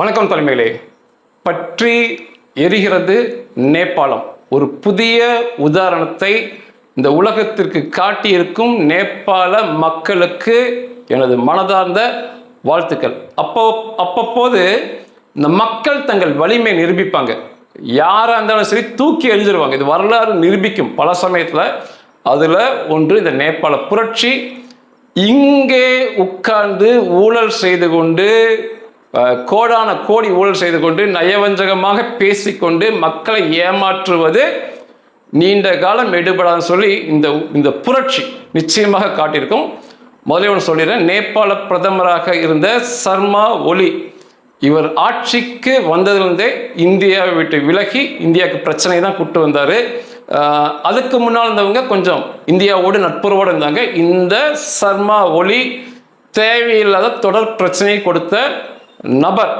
வணக்கம் தலைமையிலே பற்றி எரிகிறது நேபாளம். ஒரு புதிய உதாரணத்தை இந்த உலகத்திற்கு காட்டியிருக்கும் நேபாள மக்களுக்கு எனது மனதார்ந்த வாழ்த்துக்கள். அப்போ அப்பப்போது இந்த மக்கள் தங்கள் வலிமை நிரூபிப்பாங்க. யாராக இருந்தாலும் சரி தூக்கி எறிஞ்சிருவாங்க. இது வரலாறு நிரூபிக்கும். பல சமயத்தில் அதில் ஒன்று இந்த நேபாள புரட்சி. இங்கே உட்கார்ந்து ஊழல் செய்து கொண்டு கோடான கோடி ஊழல் செய்து கொண்டு நயவஞ்சகமாக பேசிக்கொண்டு மக்களை ஏமாற்றுவது நீண்ட காலம் எடுபடாதுன்னு சொல்லி இந்த இந்த புரட்சி நிச்சயமாக காட்டியிருக்கும். முதல்ல ஒன்று சொல்லிடுறேன். நேபாள பிரதமராக இருந்த சர்மா ஒலி இவர் ஆட்சிக்கு வந்ததிலிருந்தே இந்தியாவை விட்டு விலகி இந்தியாவுக்கு பிரச்சனை தான் கூட்டு வந்தார். அதுக்கு முன்னால் இருந்தவங்க கொஞ்சம் இந்தியாவோடு நட்புறவோடு இருந்தாங்க. இந்த சர்மா ஒலி தேவையில்லாத தொடர் பிரச்சனையை கொடுத்த நபர்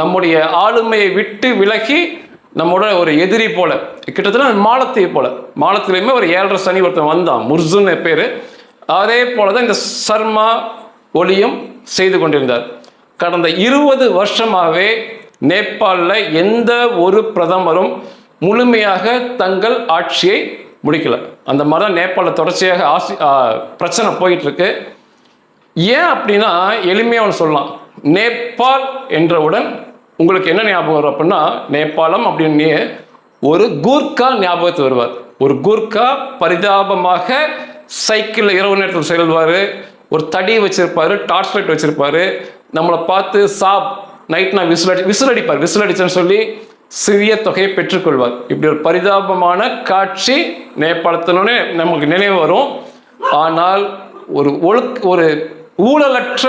நம்முடைய ஆளுமையை விட்டு விலகி நம்மோட ஒரு எதிரி போல கிட்டத்தட்ட மாலத்தீவு போல. மாலத்தீவுலையுமே ஒரு ஏழரை சனி ஒருத்தன் வந்தான் முர்சுன்னு பேர். அதே போல தான் இந்த சர்மா ஒளியும் செய்து கொண்டிருந்தார். கடந்த இருபது வருஷமாகவே நேபாளில் எந்த ஒரு பிரதமரும் முழுமையாக தங்கள் ஆட்சியை முடிக்கல. அந்த மாதிரி தான் நேபாளில் தொடர்ச்சியாக ஆசி பிரச்சனை போயிட்டுருக்கு ஏன் அப்படின்னா எளிமையாக ஒன்று சொல்லலாம். நேபாள் என்றவுடன் உங்களுக்கு என்ன ஞாபகம் வரும் அப்படின்னா நேபாளம் அப்படின்னு ஒரு கூர்க்கா ஞாபகத்து வருவார். ஒரு கூர்க்கா பரிதாபமாக சைக்கிளில் இரவு நேரத்தில் செல்வார் ஒரு தடி வச்சிருப்பாரு டார்ச் லைட் வச்சிருப்பாரு நம்மளை பார்த்து சாப் நைட் நான் விசில் அடி விசில் அடிப்பார் விசில் அடிச்சேன்னு சொல்லி சிறிய தொகையை பெற்றுக்கொள்வார். இப்படி ஒரு பரிதாபமான காட்சி நேபாளத்தினோடனே நமக்கு நினைவு வரும். ஆனால் ஒரு ஒழுக் ஒரு ஊழலற்ற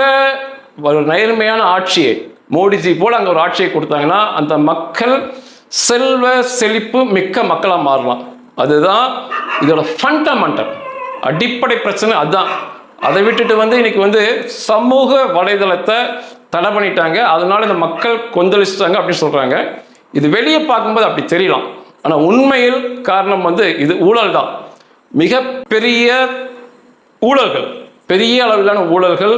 ஒரு நேர்மையான ஆட்சியை மோடிஜி போல் அங்கே ஒரு ஆட்சியை கொடுத்தாங்கன்னா அந்த மக்கள் செல்வ செழிப்பு மிக்க மக்களாக மாறலாம். அதுதான் இதோட ஃபண்டமெண்டல் அடிப்படை பிரச்சனை அதுதான். அதை விட்டுட்டு வந்து இன்னைக்கு வந்து சமூக வலைதளத்தை தடை பண்ணிட்டாங்க. அதனால இந்த மக்கள் கொந்தளிச்சிட்டாங்க அப்படின்னு சொல்கிறாங்க இது வெளியே பார்க்கும்போது அப்படி தெரியலாம். ஆனால் உண்மையில் காரணம் வந்து இது ஊழல் தான். மிகப்பெரிய ஊழல்கள் பெரிய அளவிலான ஊழல்கள்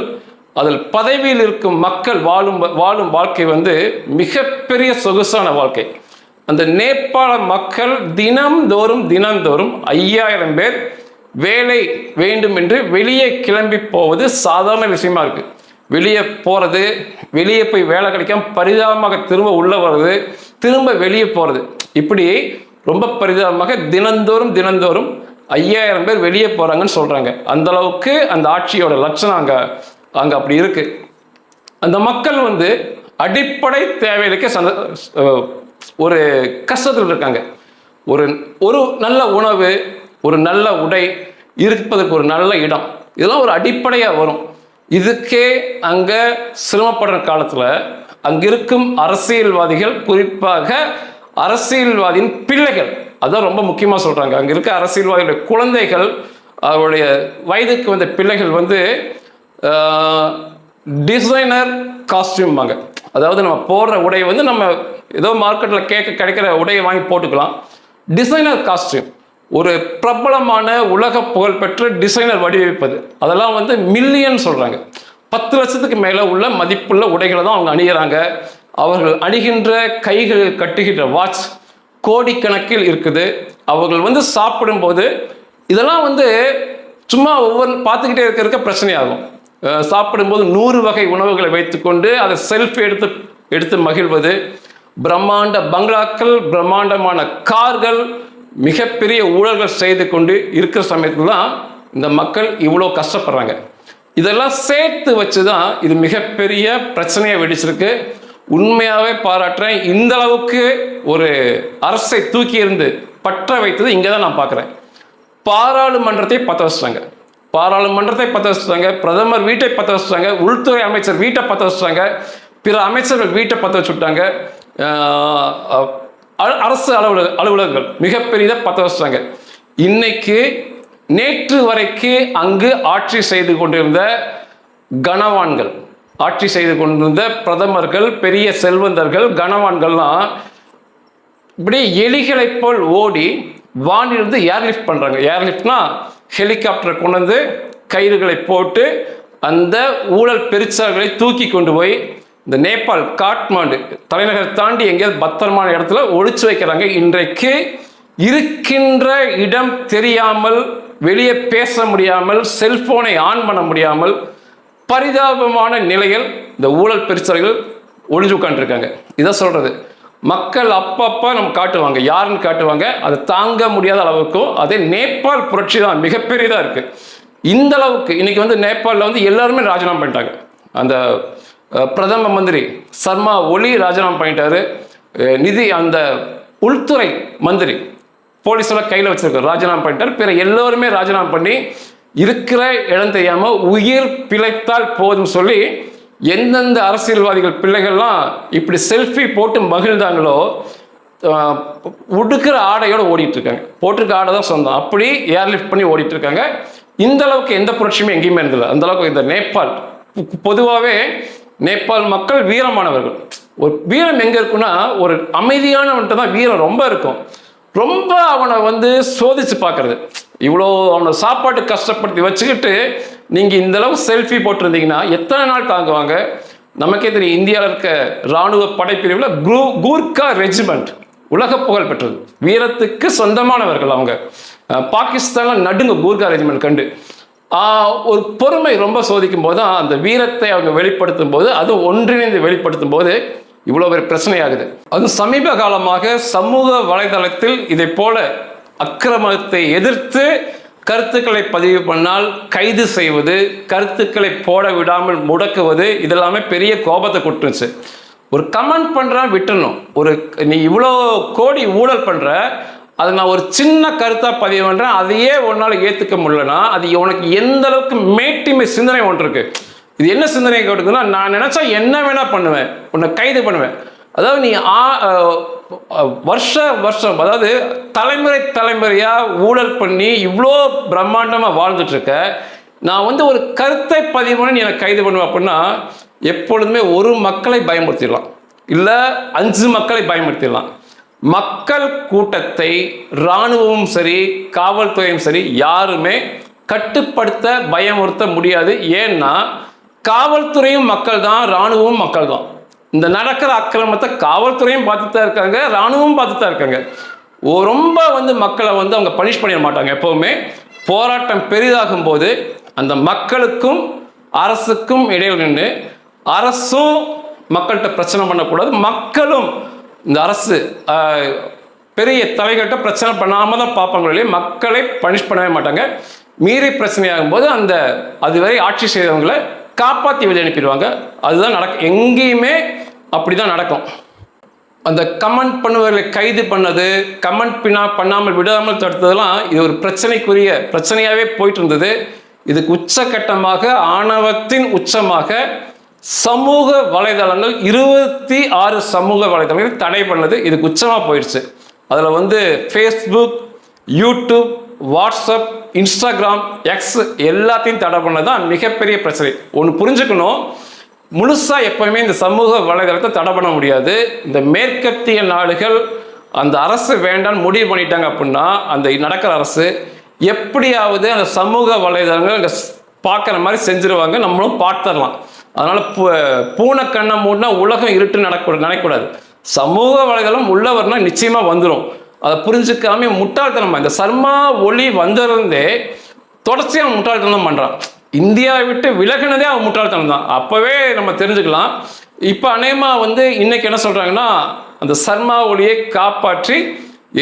அதில் பதவியில் இருக்கும் மக்கள் வாழும் வாழும் வாழ்க்கை வந்து மிகப்பெரிய சொகுசான வாழ்க்கை. அந்த நேபாள மக்கள் தினம்தோறும் தினந்தோறும் ஐயாயிரம் பேர் வேலை வேண்டும் என்று வெளியே கிளம்பி போவது சாதாரண விஷயமா இருக்கு. வெளியே போறது வெளியே போய் வேலை கிடைக்காம பரிதாபமாக திரும்ப உள்ள வர்றது திரும்ப வெளியே போறது. இப்படி ரொம்ப பரிதாபமாக தினந்தோறும் தினந்தோறும் ஐயாயிரம் பேர் வெளியே போறாங்கன்னு சொல்றாங்க. அந்த அளவுக்கு அந்த ஆட்சியோட லட்சணம் அங்கே அங்கே அப்படி இருக்கு. அந்த மக்கள் வந்து அடிப்படை தேவைகளுக்கு சந்த ஒரு கஷ்டத்தில் இருக்காங்க. ஒரு ஒரு நல்ல உணவு ஒரு நல்ல உடை இருப்பதற்கு ஒரு நல்ல இடம். இதெல்லாம் ஒரு அடிப்படையாக வரும். இதுக்கே அங்கே சிரமப்படுற காலத்தில் அங்கே இருக்கும் அரசியல்வாதிகள் குறிப்பாக அரசியல்வாதியின் பிள்ளைகள் அதான் ரொம்ப முக்கியமாக சொல்கிறாங்க அங்கே இருக்க அரசியல்வாதிகளுடைய குழந்தைகள் அவருடைய வயதுக்கு வந்த பிள்ளைகள் வந்து டிசைனர் காஸ்டியூம்பாங்க அதாவது நம்ம போடுற உடையை வந்து நம்ம ஏதோ மார்க்கெட்டில் கேட்க கிடைக்கிற உடையை வாங்கி போட்டுக்கலாம். டிசைனர் காஸ்டியூம் ஒரு பிரபலமான உலக புகழ்பெற்ற டிசைனர் வடிவமைப்பது. அதெல்லாம் வந்து மில்லியன் சொல்கிறாங்க பத்து லட்சத்துக்கு மேலே உள்ள மதிப்புள்ள உடைகளை தான் அவங்க அணிகிறாங்க அவர்கள் அணிகின்ற கைகளில் கட்டுகின்ற வாட்ச் கோடிக்கணக்கில் இருக்குது. அவர்கள் வந்து சாப்பிடும்போது இதெல்லாம் வந்து சும்மா ஒவ்வொரு பார்த்துக்கிட்டே இருக்க இருக்க பிரச்சனையாகும். சாப்பிடும்போது நூறு வகை உணவுகளை வைத்துக்கொண்டு அதை செல்ஃபி எடுத்து எடுத்து மகிழ்வது. பிரம்மாண்ட பங்களாக்கள் பிரம்மாண்டமான கார்கள் மிகப்பெரிய ஊழல்கள் செய்து கொண்டு இருக்கிற சமயத்தில் தான் இந்த மக்கள் இவ்வளோ கஷ்டப்படுறாங்க. இதெல்லாம் சேர்த்து வச்சு தான் இது மிகப்பெரிய பிரச்சனையை வெடிச்சிருக்கு. உண்மையாகவே பாராட்டுறேன். இந்த அளவுக்கு ஒரு அரசை தூக்கி இருந்து பற்ற வைத்தது இங்கே தான் நான் பார்க்குறேன். பாராளுமன்றத்தை பற்ற வச்சிட்டாங்க. பாராளுமன்றத்தை பற்ற வச்சுட்டாங்க பிரதமர் வீட்டை பற்ற வச்சுட்டாங்க உள்துறை அமைச்சர் வீட்டை பற்ற வச்சுட்டாங்க பிற அமைச்சர்கள் வீட்டை பற்ற வச்சுட்டாங்க அரசு அலுவலக அலுவலகங்கள் மிகப்பெரியதை பற்ற வச்சுட்டாங்க இன்னைக்கு நேற்று வரைக்கு அங்கு ஆட்சி செய்து கொண்டிருந்த கனவான்கள் ஆட்சி செய்து கொண்டிருந்த பிரதமர்கள் பெரிய செல்வந்தர்கள் கனவான்கள்லாம் இப்படி எலிகளைப் போல் ஓடி வானிலிருந்து ஏர்லிஃப்ட் பண்ணுறாங்க ஏர்லிஃப்ட்னா ஹெலிகாப்டரை கொண்டு வந்து கயிறுகளை போட்டு அந்த ஊழல் பெருச்சார்களை தூக்கி கொண்டு போய் இந்த நேபாள் காட்மாண்டு தலைநகர் தாண்டி எங்கேயாவது பத்திரமான இடத்துல ஒழிச்சு வைக்கிறாங்க. இன்றைக்கு இருக்கின்ற இடம் தெரியாமல் வெளியே பேச முடியாமல் செல்போனை ஆன் பண்ண முடியாமல் பரிதாபமான நிலையில் இந்த ஊழல் பெருச்சார்கள் ஒழிஞ்சு உட்காந்துருக்காங்க இதை சொல்கிறது மக்கள் அப்பப்போ நம்ம காட்டுவாங்க. யாருன்னு காட்டுவாங்க? அதை தாங்க முடியாத அளவுக்கும் அதே நேபாள் புரட்சி தான் மிகப்பெரியதாக இருக்குது இந்த அளவுக்கு இன்னைக்கு வந்து நேபாளில் வந்து எல்லாருமே ராஜினாமா பண்ணிட்டாங்க. அந்த பிரதம மந்திரி சர்மா ஒலி ராஜினாமா பண்ணிட்டாரு. நிதி அந்த உள்துறை மந்திரி போலீஸெல்லாம் கையில் வச்சிருக்காரு ராஜினாமா பண்ணிட்டார். பிற எல்லோருமே ராஜினாமா பண்ணி இருக்கிற இடம் தெரியாமல் உயிர் பிழைத்தால் போதும் சொல்லி எந்தெந்த அரசியல்வாதிகள் பிள்ளைகள்லாம் இப்படி செல்ஃபி போட்டு மகிழ்ந்தாங்களோ உடுக்கிற ஆடையோட ஓடிட்டு இருக்காங்க போட்டிருக்க ஆடை தான் சொந்தம். அப்படி ஏர்லிஃப்ட் பண்ணி ஓடிட்டு இருக்காங்க இந்த அளவுக்கு எந்த புரட்சியுமே எங்கேயுமே இருந்ததில்லை அந்த அளவுக்கு இந்த நேபாள் பொதுவாகவே நேபாள் மக்கள் வீரமானவர்கள். ஒரு வீரம் எங்கே இருக்குன்னா ஒரு அமைதியானவன்ட்டு தான் வீரம் ரொம்ப இருக்கும். ரொம்ப அவனை வந்து சோதிச்சு பார்க்கறது. இவ்வளோ அவனை சாப்பாட்டு கஷ்டப்படுத்தி வச்சுக்கிட்டு நீங்கள் இந்த அளவு செல்ஃபி போட்டிருந்தீங்கன்னா எத்தனை நாள் தாங்குவாங்க? நமக்கே தெரியும் இந்தியாவில் இருக்க இராணுவ படைப்பிரிவில் குரூ கூர்கா ரெஜிமெண்ட் உலக புகழ் பெற்றது. வீரத்துக்கு சொந்தமானவர்கள் அவங்க. பாகிஸ்தானில் பாகிஸ்தான்ல நடுங்க கூர்கா ரெஜிமெண்ட் கண்டு. ஒரு பொறுமை ரொம்ப சோதிக்கும் போது தான் அந்த வீரத்தை அவங்க வெளிப்படுத்தும் போது அது ஒன்றிணைந்து வெளிப்படுத்தும் போது இவ்வளோ பெரிய பிரச்சனையாகுது. அது சமீப காலமாக சமூக வலைதளத்தில் இதை போல அக்கிரமத்தை எதிர்த்து கருத்துக்களை பதிவு பண்ணால் கைது செய்வது கருத்துக்களை போட விடாமல் முடக்குவது இதெல்லாமே பெரிய கோபத்தை கொட்டுருச்சு ஒரு கமெண்ட் பண்ணுறான் விட்டுறணும். ஒரு நீ இவ்வளோ கோடி ஊழல் பண்ணுற அதை நான் ஒரு சின்ன கருத்தாக பதிவு பண்ணுறேன் அதையே உன்னால் ஏற்றுக்க முடியலன்னா அது உனக்கு எந்த அளவுக்கு மேட்டிமை சிந்தனை ஒன்று இருக்குது இது என்ன சிந்தனை கொடுக்குதுன்னா நான் நினச்சா என்ன வேணால் பண்ணுவேன். உன்னை கைது பண்ணுவேன். அதாவது நீ ஆ வருஷ வருஷம் அதாவது தலைமுறை தலைமுறையாக ஊழல் பண்ணி இவ்வளோ பிரம்மாண்டமாக வாழ்ந்துட்டு இருக்க நான் வந்து ஒரு கருத்தை பதிவு பண்ணி நீ எனக்கு கைது பண்ணுவேன் அப்படின்னா எப்பொழுதுமே ஒரு மக்களை பயமுறுத்திடலாம். இல்லை அஞ்சு மக்களை பயமுறுத்திடலாம். மக்கள் கூட்டத்தை இராணுவமும் சரி காவல்துறையும் சரி யாருமே கட்டுப்படுத்த பயமுறுத்த முடியாது. ஏன்னா காவல்துறையும் மக்கள் தான் இராணுவமும் மக்கள் தான் இந்த நடக்கிற அக்கிரமத்தை காவல்துறையும் பார்த்துட்டு தான் இருக்காங்க இராணுவமும் பார்த்துட்டு தான் இருக்காங்க. ஓ, ரொம்ப வந்து மக்களை வந்து அவங்க பனிஷ் பண்ணிட மாட்டாங்க எப்போவுமே. போராட்டம் பெரிதாகும் போது அந்த மக்களுக்கும் அரசுக்கும் இடையில் நின்று அரசும் மக்கள்கிட்ட பிரச்சனை பண்ணக்கூடாது மக்களும் இந்த அரசு பெரிய தலைகட்ட பிரச்சனை பண்ணாமல் தான் பார்ப்பாங்க மக்களை பனிஷ் பண்ணவே மாட்டாங்க. மீறி பிரச்சனையாகும் போது அந்த அதுவரை ஆட்சி செய்தவங்களை காப்பாற்றி வெளியே அனுப்பிடுவாங்க. அதுதான் நடக்கும் எங்கேயுமே அப்படி தான் நடக்கும். அந்த கமெண்ட் பண்ணுவர்களை கைது பண்ணது கமெண்ட் பின்னா பண்ணாமல் விடாமல் தடுத்ததெல்லாம் இது ஒரு பிரச்சனைக்குரிய பிரச்சனையாகவே போயிட்டு இருந்தது இதுக்கு உச்சக்கட்டமாக ஆணவத்தின் உச்சமாக சமூக வலைதளங்கள் இருபத்தி ஆறு சமூக வலைதளங்கள் தடை பண்ணது. இதுக்கு உச்சமாக போயிடுச்சு. அதில் வந்து Facebook YouTube WhatsApp Instagram X எல்லாத்தையும் தடை பண்ணது தான் மிகப்பெரிய பிரச்சனை. ஒன்று புரிஞ்சுக்கணும். முழுசாக எப்பவுமே இந்த சமூக வலைதளத்தை தடை பண்ண முடியாது. இந்த மேற்கத்திய நாடுகள் அந்த அரசு வேண்டாம் முடிவு பண்ணிட்டாங்க அப்படின்னா அந்த நடக்கிற அரசு எப்படியாவது அந்த சமூக வலைதளங்கள் பார்க்குற மாதிரி செஞ்சுருவாங்க. நம்மளும் பார்த்துடலாம். அதனால் பூ பூனை கண்ணை மூடினா உலகம் இருட்டு நடக்க நினைக்கூடாது சமூக வலைதளம் உள்ளவர்னா நிச்சயமாக வந்துடும் அதை புரிஞ்சுக்காம முட்டாள்தனம் இந்த சர்மா ஒளி வந்திருந்தே தொடர்ச்சியாக அவன் முட்டாள்தனம் பண்ணுறான் இந்தியாவை விட்டு விலகினதே அவன் முட்டாள்தனம் தான். அப்போவே நம்ம தெரிஞ்சுக்கலாம். இப்போ அநேகமாக வந்து இன்னைக்கு என்ன சொல்கிறாங்கன்னா அந்த சர்மா ஒளியை காப்பாற்றி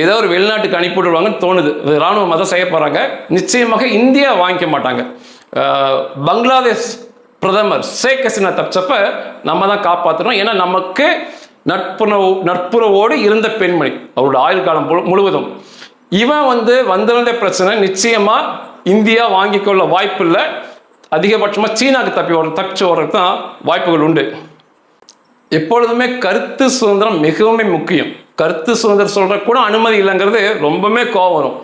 ஏதோ ஒரு வெளிநாட்டுக்கு அனுப்பிவிடுவாங்கன்னு தோணுது. இராணுவம் ராணுவம் தான் செய்ய போகிறாங்க நிச்சயமாக இந்தியா வாங்கிக்க மாட்டாங்க. பங்களாதேஷ் பிரதமர் ஷேக் ஹசீனா தப்பிச்சப்ப நம்ம தான் காப்பாற்றணும் ஏன்னா நமக்கு நட்புணவு நட்புறவோடு இருந்த பெண்மணி. அவரோட ஆயுள் காலம் முழுவதும். இவன் வந்து வந்திருந்த பிரச்சனை நிச்சயமா இந்தியா வாங்கி கொள்ள வாய்ப்பு இல்லை அதிகபட்சமாக சீனாக்கு தப்பி வர தப்பிச்சு வர்றதுக்கு தான் வாய்ப்புகள் உண்டு. எப்பொழுதுமே கருத்து சுதந்திரம் மிகவும் முக்கியம். கருத்து சுதந்திரம் சொல்ற கூட அனுமதி இல்லைங்கிறது ரொம்பவுமே கோவம் வரும்.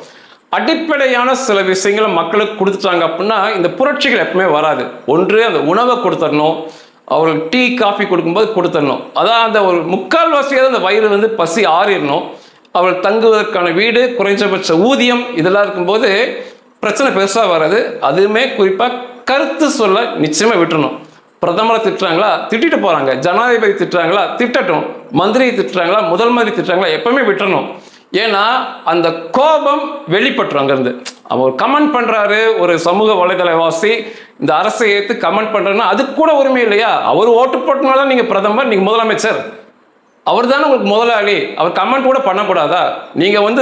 அடிப்படையான சில விஷயங்களை மக்களுக்கு கொடுத்துட்டாங்க அப்படின்னா இந்த புரட்சிகள் எப்பவுமே வராது. ஒன்று அந்த உணவை கொடுத்துடணும். அவர்களுக்கு டீ காஃபி கொடுக்கும்போது கொடுத்துடணும். அதான் அந்த ஒரு முக்கால்வாசியாவது அந்த வயிறு வந்து பசி ஆறிடணும். அவள் தங்குவதற்கான வீடு குறைஞ்சபட்ச ஊதியம் இதெல்லாம் இருக்கும்போது பிரச்சனை பெருசாக வராது. அதுவுமே குறிப்பாக கருத்து சொல்ல நிச்சயமாக விட்டுறணும். பிரதமரை திட்டுறாங்களா? திட்டிட்டு போகிறாங்க ஜனாதிபதி திட்டுறாங்களா? திட்டட்டும். மந்திரியை திட்டுறாங்களா? முதல் மந்திரி திட்டுறாங்களா? எப்பவுமே விட்டுறணும். ஏன்னா அந்த கோபம் வெளிப்பட்டுரும் அங்கேருந்து. அவர் கமெண்ட் பண்றாரு ஒரு சமூக வலைதளவாசி. இந்த அரசை ஏற்று கமெண்ட் பண்றாருன்னா அதுக்கு கூட உரிமை இல்லையா? அவர் ஓட்டு போட்டனால நீங்க பிரதமர் நீங்க முதலமைச்சர். அவர் தானே உங்களுக்கு முதலாளி. அவர் கமெண்ட் கூட பண்ணக்கூடாதா? நீங்க வந்து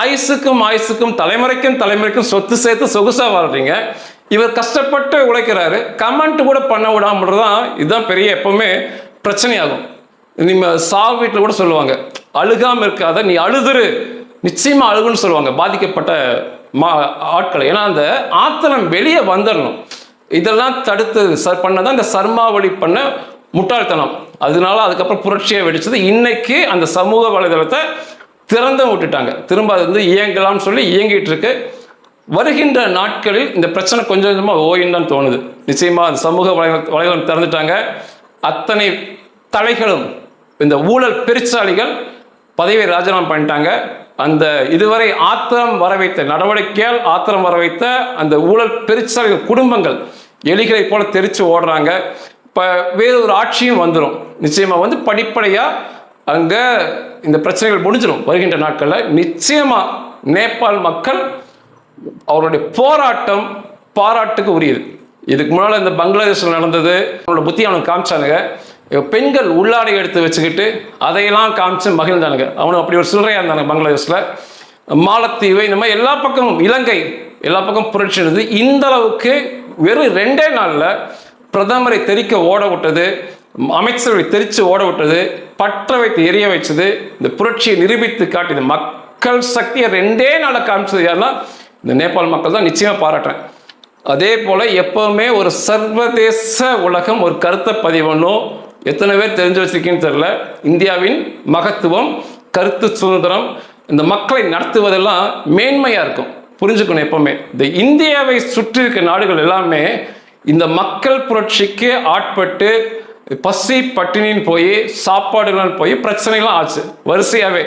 ஆயுசுக்கும் ஆயுசுக்கும் தலைமுறைக்கும் தலைமுறைக்கும் சொத்து சேர்த்து சொகுசா வாழ்றீங்க. இவர் கஷ்டப்பட்டு உழைக்கிறாரு. கமெண்ட் கூட பண்ண விடாமல் தான் இதுதான் பெரிய எப்பவுமே பிரச்சனையாகும். நீங்கள் சாவு வீட்டில் கூட சொல்லுவாங்க அழுகாம இருக்காத நீ அழுதுரு. நிச்சயமாக அழுகுன்னு சொல்லுவாங்க பாதிக்கப்பட்ட மா ஆட்களை. ஏன்னா அந்த ஆத்திரம் வெளியே வந்துடணும் இதெல்லாம் தடுத்து ச பண்ணதான் இந்த சர்மாவளி பண்ண முட்டாள்தனம். அதனால அதுக்கப்புறம் புரட்சியை வெடிச்சது. இன்னைக்கு அந்த சமூக வலைதளத்தை திறந்து விட்டுட்டாங்க. திரும்ப அது வந்து இயங்கலாம்னு சொல்லி இயங்கிட்டு இருக்கு. வருகின்ற நாட்களில் இந்த பிரச்சனை கொஞ்சம் கொஞ்சமாக ஓயும் தான் தோணுது. நிச்சயமாக அந்த சமூக வலை வலைதளம் திறந்துட்டாங்க. அத்தனை தலைகளும் இந்த ஊழல் பெருச்சாளிகள் பதவியை ராஜினாமா பண்ணிட்டாங்க. அந்த இதுவரை ஆத்திரம் வர வைத்த நடவடிக்கையால் ஆத்திரம் வர வைத்த அந்த ஊழல் பெருச்சாளிகள் குடும்பங்கள் எலிகளை போல தெரிச்சு ஓடுறாங்க. இப்போ வேறு ஒரு ஆட்சியும் வந்துடும் நிச்சயமாக வந்து படிப்படியாக அங்கே இந்த பிரச்சனைகள் முடிஞ்சிடும் வருகின்ற நாட்களில் நிச்சயமாக நேபாள் மக்கள் அவருடைய போராட்டம் பாராட்டுக்கு உரியது. இதுக்கு முன்னால் இந்த பங்களாதேஷில் நடந்தது. அவனோட புத்தி அவனுக்கு காமிச்சானுங்க. பெண்கள் உள்ளாடை எடுத்து வச்சுக்கிட்டு அதையெல்லாம் காமிச்சு மகிழ்ந்தானுங்க. அவனு அப்படி ஒரு சில்லறையாக இருந்தாங்க பங்களாதேஷில். மாலத்தீவு இந்த மாதிரி எல்லா பக்கமும் இலங்கை எல்லா பக்கம் புரட்சி இருந்தது இந்த அளவுக்கு வெறும் ரெண்டே நாளில் பிரதமரை தெரிக்க ஓட விட்டது அமைச்சர்களை தெரித்து ஓட விட்டது பற்ற வைத்து எரிய வச்சது இந்த புரட்சியை நிரூபித்து காட்டியது. மக்கள் சக்தியை ரெண்டே நாளில் காமிச்சது யாருன்னா இந்த நேபாள் மக்கள் தான் நிச்சயமாக பாராட்டுறேன். அதே போல் எப்போவுமே ஒரு சர்வதேச உலகம் ஒரு கருத்தை பதிவணும் எத்தனை பேர் தெரிஞ்சு வச்சிருக்கீங்கன்னு தெரில இந்தியாவின் மகத்துவம் கருத்து சுதந்திரம் இந்த மக்களை நடத்துவதெல்லாம் மேன்மையாக இருக்கும். புரிஞ்சுக்கணும் எப்பவுமே. இந்த இந்தியாவை சுற்றி இருக்க நாடுகள் எல்லாமே இந்த மக்கள் புரட்சிக்கு ஆட்பட்டு பசி பட்டினின்னு போய் சாப்பாடுலாம் போய் பிரச்சனைகள்லாம் ஆச்சு. வரிசையாகவே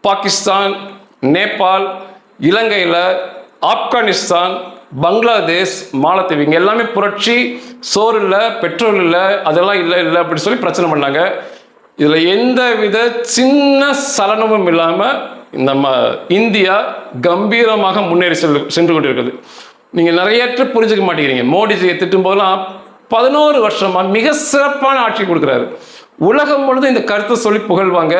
பாகிஸ்தான் நேபாள் இலங்கையில் ஆப்கானிஸ்தான் பங்களாதேஷ் மாலத்தீவு இங்கே எல்லாமே புரட்சி சோறு இல்லை பெட்ரோல் இல்லை அதெல்லாம் இல்லை இல்லை அப்படி சொல்லி பிரச்சனை பண்ணாங்க. இதில் எந்த வித சின்ன சலனமும் இல்லாமல் நம்ம இந்தியா கம்பீரமாக முன்னேறி செல் சென்று கொண்டிருக்குது. நீங்கள் நிறையற்ற புரிஞ்சுக்க மாட்டேங்கிறீங்க. மோடிஜியை திட்டும் போதெல்லாம் பதினோரு வருஷமா மிக சிறப்பான ஆட்சி கொடுக்குறாரு. உலகம் முழுதும் இந்த கருத்தை சொல்லி புகழ்வாங்க.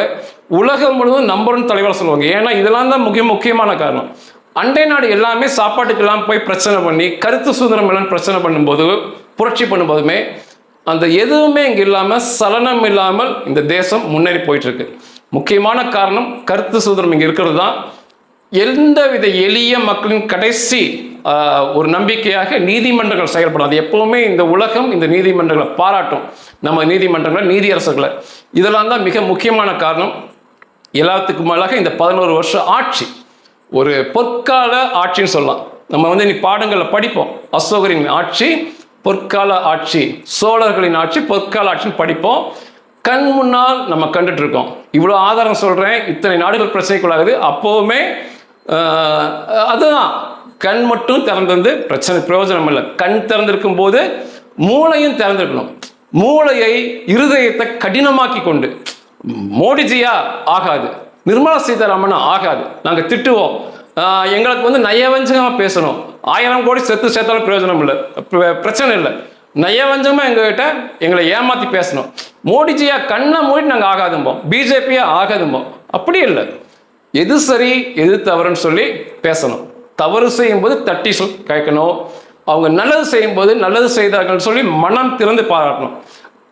உலகம் முழுவதும் நம்பர் ஒன் தலைவராக சொல்லுவாங்க. ஏன்னா இதெல்லாம் தான் முக்கிய முக்கியமான காரணம். அண்டை நாடு எல்லாமே சாப்பாட்டுக்கெல்லாம் போய் பிரச்சனை பண்ணி கருத்து சுதந்திரம் எல்லாம் பிரச்சனை பண்ணும்போது புரட்சி பண்ணும்போதுமே அந்த எதுவுமே இங்கே இல்லாமல் சலனம் இல்லாமல் இந்த தேசம் முன்னேறி போயிட்டு இருக்கு முக்கியமான காரணம் கருத்து சுதந்திரம் இங்கே இருக்கிறது தான். எந்தவித எளிய மக்களின் கடைசி ஒரு நம்பிக்கையாக நீதிமன்றங்கள் செயல்படும். அது எப்பவுமே இந்த உலகம் இந்த நீதிமன்றங்களை பாராட்டும். நம்ம நீதிமன்றங்களை நீதியரசர்களை இதெல்லாம் தான் மிக முக்கியமான காரணம். எல்லாத்துக்கும் மேலாக இந்த பதினோரு வருஷம் ஆட்சி. ஒரு பொற்கால ஆட்சின்னு சொல்லலாம். நம்ம வந்து நீ பாடங்களில் படிப்போம். அசோகரின் ஆட்சி பொற்கால ஆட்சி சோழர்களின் ஆட்சி பொற்கால ஆட்சின்னு படிப்போம். கண் முன்னால் நம்ம கண்டுட்டு இருக்கோம் இவ்வளோ ஆதாரம் சொல்கிறேன் இத்தனை நாடுகள் பிரச்சனைக்குள்ளாகுது அப்போவுமே அதுதான். கண் மட்டும் திறந்திருந்து பிரச்சனை பிரயோஜனம் இல்லை. கண் திறந்திருக்கும் போது மூளையும் திறந்திருக்கணும். மூளையை இருதயத்தை கடினமாக்கி கொண்டு. மோடிஜியா ஆகாது. நிர்மலா சீதாராமன் ஆகாது. நாங்கள் திட்டுவோம். எங்களுக்கு வந்து நயவஞ்சகமாக பேசணும். ஆயிரம் கோடி செத்து சேர்த்தாலும் பிரயோஜனம் இல்லை. பிரச்சனை இல்லை. நயவஞ்சகமாக எங்ககிட்ட எங்களை ஏமாற்றி பேசணும். மோடிஜியா கண்ணை மூடி நாங்கள் ஆகாதும்போம். பிஜேபியா ஆகாதும்போம். அப்படி இல்லை. எது சரி எது தவறுன்னு சொல்லி பேசணும். தவறு செய்யும்போது தட்டி சொல் கேட்கணும். அவங்க நல்லது செய்யும்போது நல்லது செய்தார்கள் சொல்லி மனம் திறந்து பாராட்டணும்.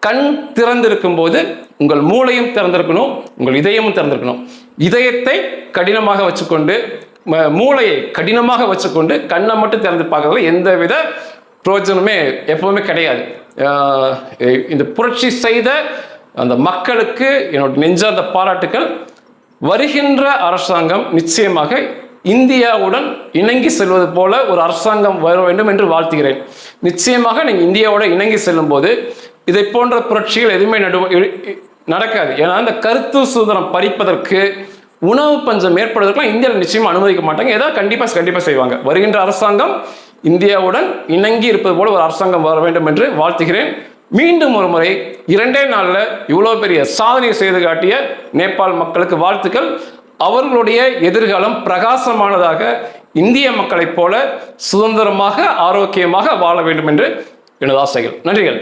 கண் திறந்திருக்கும் போது உங்கள் மூளையும் திறந்திருக்கணும் உங்கள் இதயமும் திறந்திருக்கணும். இதயத்தை கடினமாக வச்சுக்கொண்டு ம- மூளையை கடினமாக வச்சுக்கொண்டு கண்ணை மட்டும் திறந்து பார்க்கறதுல எந்த வித பிரயோஜனமே எப்பவுமே கிடையாது. இந்த புரட்சி செய்த அந்த மக்களுக்கு என்னோட நெஞ்சார்ந்த பாராட்டுக்கள். வருகின்ற அரசாங்கம் நிச்சயமாக இந்தியாவுடன் இணங்கி செல்வது போல ஒரு அரசாங்கம் வர வேண்டும் என்று வாழ்த்துகிறேன். நிச்சயமாக நீங்கள் இந்தியாவோட இணங்கி செல்லும் போது இதை போன்ற புரட்சிகள் எதுவுமே நடு நடக்காது. ஏன்னா இந்த கருத்து சுதந்திரம் பறிப்பதற்கு உணவு பஞ்சம் ஏற்படுவதற்கெல்லாம் இந்தியாவில் நிச்சயமாக அனுமதிக்க மாட்டாங்க. ஏதாவது கண்டிப்பாக கண்டிப்பாக செய்வாங்க. வருகின்ற அரசாங்கம் இந்தியாவுடன் இணங்கி இருப்பது போல ஒரு அரசாங்கம் வர வேண்டும் என்று வாழ்த்துகிறேன். மீண்டும் ஒரு முறை இரண்டே நாளில் இவ்வளோ பெரிய சாதனை செய்து காட்டிய நேபாள் மக்களுக்கு வாழ்த்துக்கள். அவர்களுடைய எதிர்காலம் பிரகாசமானதாக இந்திய மக்களைப் போல சுதந்திரமாக ஆரோக்கியமாக வாழ வேண்டும் என்று எனது ஆசைகள். நன்றிகள்.